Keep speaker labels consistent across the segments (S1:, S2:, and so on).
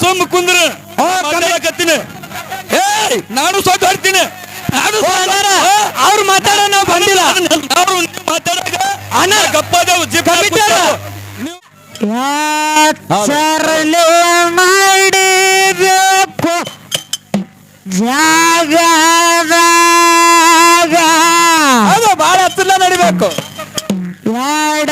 S1: ಸುಮ್ಮ ಕುಂದ್ರ ಕತ್ತೀನಿ ಏಯ್! ನಾನು ಸೋತ್ ನಾನು
S2: ಅವ್ರು ಮಾತಾಡ ನಾವು ಬಂದಿಲ್ಲ.
S1: ಅವ್ರು. ಮಾತಾಡಕ
S2: ಅನ
S1: ಗಪ್ಪದ ಜಿಪ್
S3: ಮಾಡಿದಪ್ಪ ಜಾಗದಾಗ
S2: ಅದು ಬಹಳ ಹತ್ತಿರ ನಡಿಬೇಕು.
S1: ಯಾಡ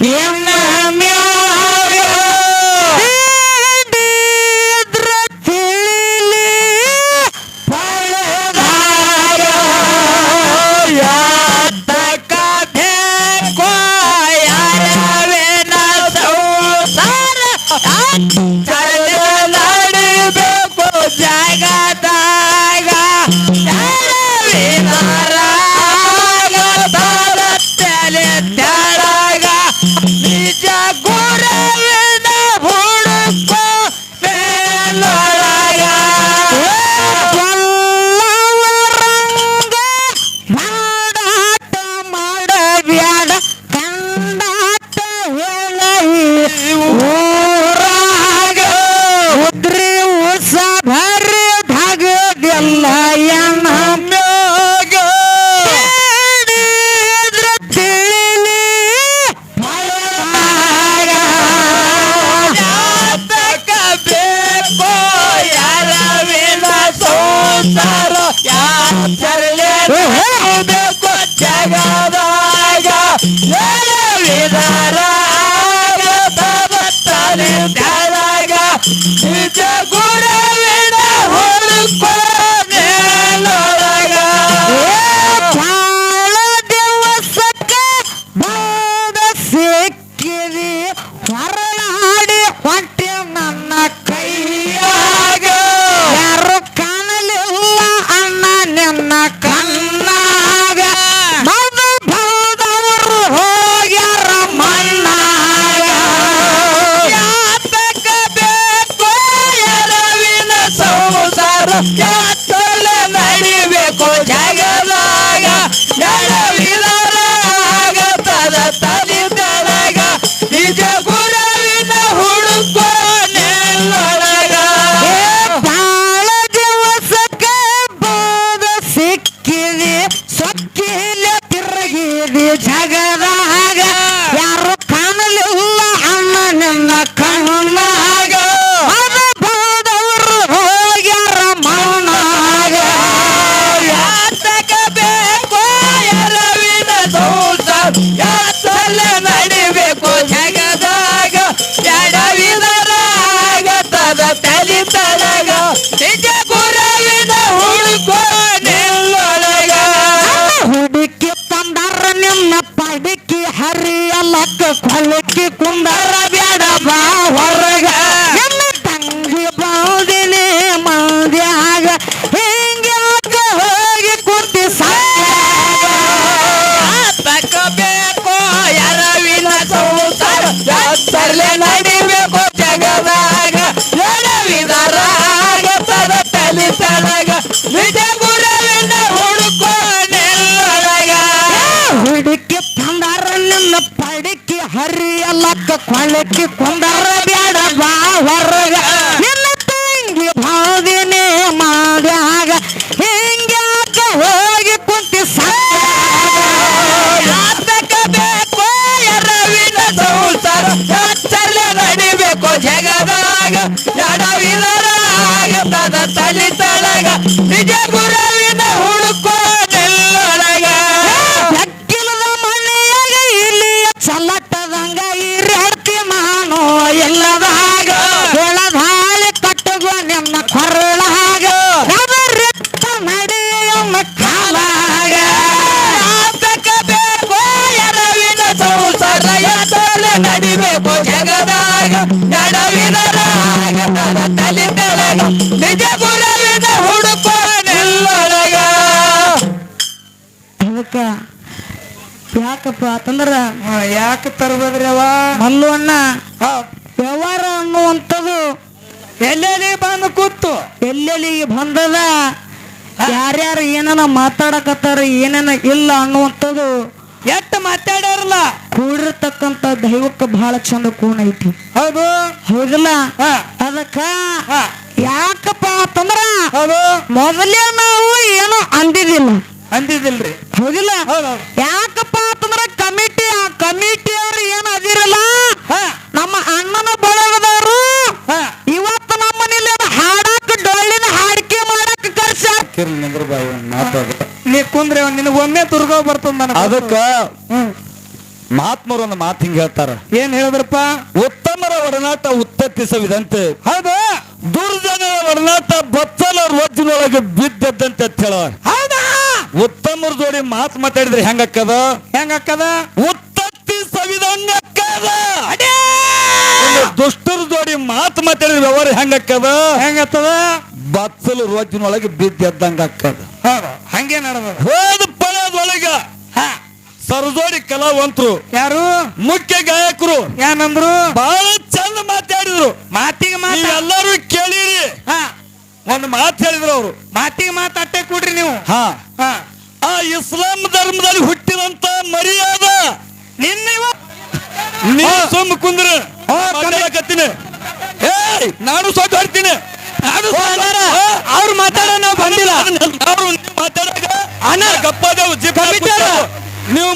S1: Yeah.
S3: Yeah, yeah, yeah. ಪಡಿಕೆ ಹರಿಯಲಕ್ಕ ಕೊಳಕಿ ಕೊಂಡಾರ ಅಂತಂದ್ರ
S2: ಯಾಕೆ ತರ್ಬೋದ್ರಿ ಅವ
S3: ಮಲ್ಲು ಅಣ್ಣ ವ್ಯವಹಾರ ಅನ್ನುವಂಥದ್ದು
S2: ಎಲ್ಲೆಲ್ಲಿ ಬಂದು ಕೂತು?
S3: ಎಲ್ಲೆಲ್ಲಿ ಬಂದದ? ಯಾರ್ಯಾರು ಏನನ ಮಾತಾಡಕತ್ತಾರ ಏನೇನ ಇಲ್ಲ ಅನ್ನುವಂಥದ್ದು
S2: ಎಟ್ಟು ಮಾತಾಡೋರಲ್ಲ
S3: ಕೂಡಿರ್ತಕ್ಕಂಥ ದೈವಕ್ಕೆ ಬಹಳ ಚಂದ ಕೂಣ ಐತಿ.
S2: ಹೌದು.
S3: ಹೌದಿಲ್ಲ? ಅದಕ್ಕ ಯಾಕಪ್ಪ ಅಂತಂದ್ರ
S2: ಹೌದು.
S3: ಮೊದಲೇ ನಾವು ಏನು ಅಂದಿದಿಲ್ಲ
S2: ಅಂದಿದಿಲ್ರಿ ಹೋಗಿಲ್ಲ?
S3: ಯಾಕಪ್ಪ ಅಂತಂದ್ರ ಕಮಿಟಿ ಆ ಕಮಿಟಿ ಅವ್ರು ಏನ್ ಅದಿರಲ್ಲ? ನಮ್ಮ ಅಣ್ಣನ ಬಳಗದವರು.
S2: ಹಾ.
S3: ಇವತ್ತು ನಮ್ಮ ಮನೇಲಿ ಹಾಡಕ್ ಡೊಳ್ಳಿನ ಹಾಡಿಕೆ ಮಾಡಕ್ ಕರ್ಸ.
S4: ನಿಂದ್ರ ಬಾಯಿ ಮಾತಾಡ
S2: ನೀ ಕುಂದ್ರೆ ನಿನಗೆ ಒಮ್ಮೆ ದುರ್ಗ ಬರ್ತದ ನನಗೆ
S4: ಅದಕ್ಕ ಮಹಾತ್ಮರು ಒಂದು ಮಾತು ಹಿಂಗ ಹೇಳ್ತಾರ.
S2: ಏನ್ ಹೇಳಿದ್ರಪ್ಪ?
S4: ಉತ್ತಮರ ಒಡನಾಟ ಉತ್ತತ್ತಿಸವಿದಂತೆ
S2: ಹೌದು.
S4: ದುರ್ಜನರ ಒಡನಾಟ ಬಚ್ಚಲ ರೊಜ್ಜಿನೊಳಗೆ ಬಿದ್ದದ್ದಂತೆ ಅಂತ ಹೇಳ ಉತ್ತಮರ ಜೋಡಿ ಮಾತು ಮಾತಾಡಿದ್ರೆ ಹೆಂಗಕ್ಕದ?
S2: ಹೆಂಗಕ್ಕದ?
S4: ಉತ್ತತ್ತಿ ಇನ್ನು ದುಷ್ಟರ ಜೋಡಿ ಮಾತು ಮಾತಾಡಿದ್ರೆ ವ್ಯವಹಾರ ಹೆಂಗಕ್ಕದ?
S2: ಹೆಂಗತ್ತದ?
S4: ಬಚ್ಚಲು ರೋಜಿನೊಳಗೆ ಬಿದ್ದೆದ್ದಂಗ ಅಕ್ಕದ
S2: ಹಂಗೆ ನಡೆದ
S4: ಹೋದ ಪಳದೊಳಗ
S2: ಹಾ.
S4: ಸರಜೋಡಿ ಕಲಾವಂತರು
S2: ಯಾರು?
S4: ಮುಖ್ಯ ಗಾಯಕರು
S2: ಏನಂದ್ರು
S4: ಬಹಳ ಚಂದ ಮಾತಾಡಿದ್ರು.
S2: ಮಾತಿಗೆ ಮಾತಾಡಿ
S4: ಎಲ್ಲರೂ ಕೇಳಿರಿ.
S2: ಹಾ.
S4: ಒಂದು ಮಾತು ಹೇಳಿದ್ರು ಅವರು.
S2: ಮಾತಿಗೆ ಮಾತಾಟ್ಟೆ ಕೊಡ್ರಿ ನೀವು.
S4: ಹಾ.
S2: ಹಾ.
S4: ಆ ಇಸ್ಲಾಂ ಧರ್ಮದಲ್ಲಿ ಹುಟ್ಟಿದಂತ ಮರ್ಯಾದ.
S2: ನಿನ್ನ
S4: ನೀವು ಸುಮ್ಮ ಕುಂದ್ರ. ಮಾತಾಡಕತ್ತೀನಿ ಏಯ್ ನಾನು ಹೊಡ್ತೀನಿ. ನಾನು
S2: ಅವ್ರು ಮಾತಾಡ ನಾವು ಬಂದಿಲ್ಲ.
S4: ಅವ್ರು ಮಾತಾಡಾಗ
S2: ಅಣ್ಣ,
S4: ಗಪ್ಪದೇವು
S2: ಕಮಿಟಿಯವ್ರು.
S4: ನೀವು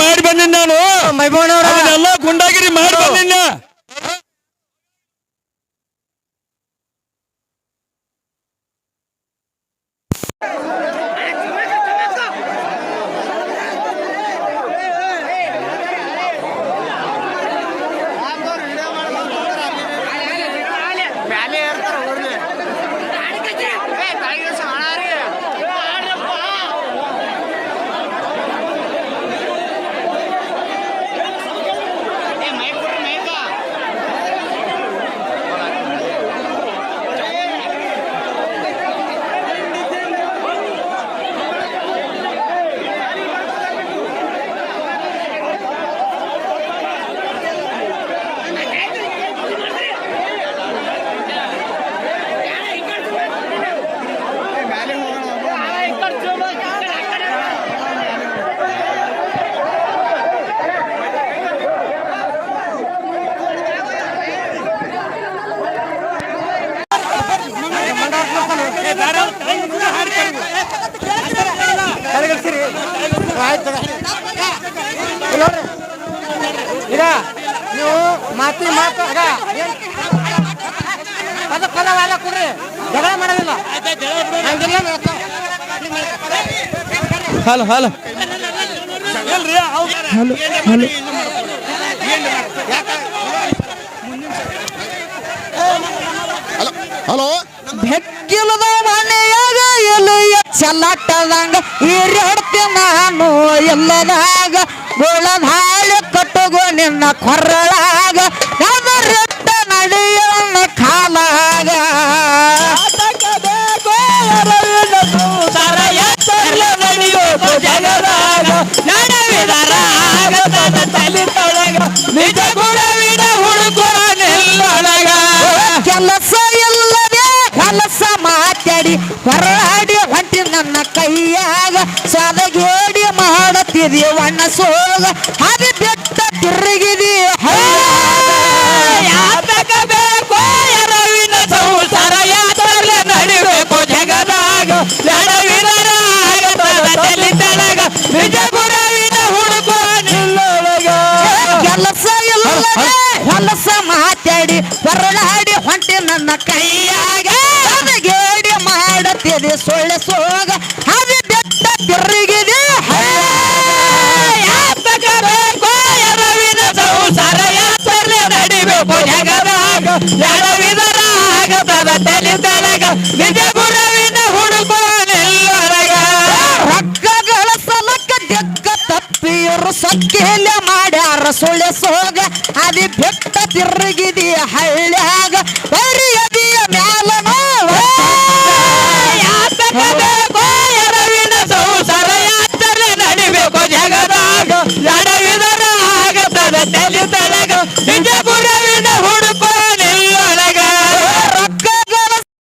S4: ಮಾಡಿ ಬಂದಿದ್ದ ನಾನು. ಅದನ್ನೆಲ್ಲ
S3: ಪದ ಪದ ವಾದ ಕೊಡ್ರಿ. ಜಗಳ ಮಾಡೋದಿಲ್ಲ. ಹಲೋ ನೀವು-
S1: ಹಲೋ ಹಲೋ.
S5: ಹಲೋ
S3: ಬೆಕ್ಕಿಲದ ಮನೆಯಾಗ ಎಲೆಯ ಚಲ್ಲಾಟದಂಗ ಈರ್ಯಾಡ್ತಿ ನಾನು ಎಲ್ಲದಾಗ ಗೋಳದ ಹಾಳೆ ಕಟ್ಟುಗೋ ನಿನ್ನ ಕೊರಳಾಗ. ಹೊರಡಿ ಹೊಂಟಿ ನನ್ನ ಕೈಯಾಗ ಸದಗೇಡಿ ಮಾಡುತ್ತಿದಿ ಒಣ್ಣ ಸೋಗ ಅದು ಬೆಟ್ಟ ತಿರುಗಿದಿ.
S1: ಯಾತಕ ಬೇಕು ಎರವಿನ ಸಂಸಾರ ಯಾತಲೆ ನಡಿಬೇಕು ಜಗದಾಗ. ಎಡವಿನ ರಾಗತದ ತಲೆ ತಳಗ, ನಿಜ ಗುಣವಿನ ಹುಡುಕುವ ನಿಲ್ಲೊಳಗ.
S3: ಕೆಲಸ ಇಲ್ಲ ಕೆಲಸ ಮಾತಾಡಿ ಹೊರಡಾಡಿ ಹೊಂಟಿ ನನ್ನ ಸದಗೇಡಿ ಮಾಡುತ್ತಿದಿ ಸೊಳ್ಳೆ ಸೋಗ ಹವಿ ಬೆಟ್ಟ
S1: ಬೇಕು ಎರವಿನ ಸಂಸಾರ ಯಾತಲೆ ನಡಿಬೇಕು. ಜಗದಾಗ ಎಡವಿನ ರಾಗತದ ತಲೆ ಗುಣವಿನ ಹುಡುಕುವ ನಿಲ್ಲೊಳಗ.
S3: ರೊಕ್ಕ ಗಳಿಸಲಕ್ಕ ದಿಕ್ಕ ತಪ್ಪಿಯರು ಸಕ್ಕಿಲ್ಲ ಮಾಡ್ಯಾರ ಸುಳ್ಳೆ ಸೋಗ ಅದಿ ಬೆಟ್ಟ ತಿರುಗಿದಿ ಹಳ್ಳ್ಯಾಗ. ಬರಿಯದಿಯ ಮ್ಯಾಲ